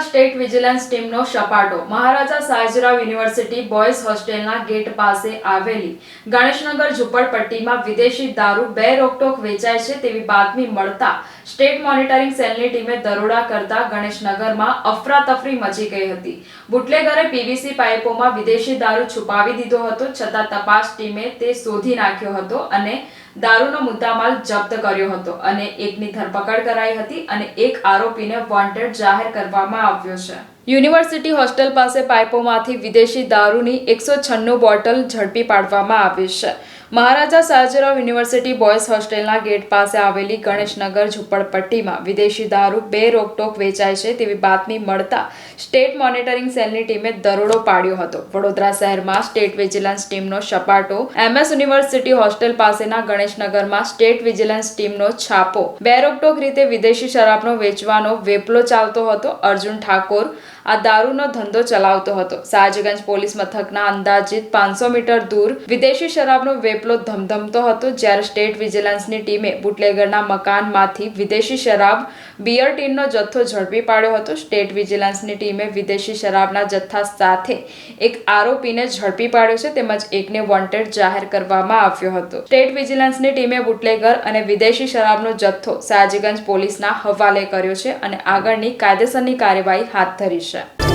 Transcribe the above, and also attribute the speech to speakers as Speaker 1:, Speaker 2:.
Speaker 1: State vigilance ટીમનો સપાટો. Maharaja Sayajirao university boys હોસ્ટેલના ગેટ પાસે આવેલી. ગણેશનગર ઝુંપડપટ્ટીમાં વિદેશી દારૂ બે રોકટોક વેચાય છે તેવી બાતમી મળતા સ્ટેટ મોનિટરિંગ સેલની ટીમે દરોડા કરતા ગણેશનગરમાં અફરાતફરી મચી ગઈ હતી. બુટલેગરે પીવીસી પાઇપોમાં વિદેશી દારૂ છુપાવી દીધો હતો, છતાં તપાસ ટીમે તે શોધી નાખ્યો હતો અને દારૂનો મુદ્દામાલ જપ્ત કર્યો હતો અને એકની ધરપકડ કરાઈ હતી અને એક આરોપીને વોન્ટેડ જાહેર કરવામાં આવ્યો છે. યુનિવર્સિટી હોસ્ટેલ પાસે પાઇપોમાંથી વિદેશી દારૂની એકસો છન્નું બોટલ ઝડપી પાડવામાં આવી છે. મહારાજા સાયજરાવ યુનિવર્સિટી બોયઝ હોસ્ટેલના ગેટ પાસે આવેલી ગણેશનગર ઝુંપડપટ્ટીમાં વિદેશી દારૂ બે રોકટોક વેચાય છે તેવી બાતમી મળતા સ્ટેટ મોનિટરિંગ સેલની ટીમે દરોડો પાડ્યો હતો. વડોદરા શહેરમાં સ્ટેટ વિજિલન્સ ટીમનો સપાટો, એમએસ યુનિવર્સિટી હોસ્ટેલ પાસેના ગણેશનગરમાં સ્ટેટ વિજિલન્સ ટીમનો છાપો, બે રોકટોક રીતે વિદેશી શરાબનો વેચવાનો વેપલો ચાલતો હતો અર્જુન ઠાકોર આ દારૂનો ધંધો ચલાવતો હતો. સાજગંજ પોલીસ મથકના અંદાજિત પાંચસો મીટર દૂર વિદેશી શરાબનો વેપલો ધમધમતો હતો, જ્યારે સ્ટેટ વિજિલન્સની ટીમે બુટલેગરના મકાનમાંથી વિદેશી શરાબ, બિયર ટીનનો જથ્થો ઝડપી પાડ્યો હતો. સ્ટેટ વિજિલન્સની ટીમે વિદેશી શરાબના જથ્થા સાથે એક આરોપીને ઝડપી પાડ્યો છે, તેમજ એકને વોન્ટેડ જાહેર કરવામાં આવ્યો હતો. સ્ટેટ વિજિલન્સની ટીમે બુટલેગર અને વિદેશી શરાબનો જથ્થો સાજગંજ પોલીસના હવાલે કર્યો છે અને આગળની કાયદેસરની કાર્યવાહી હાથ ધરી છે. Jeszcze.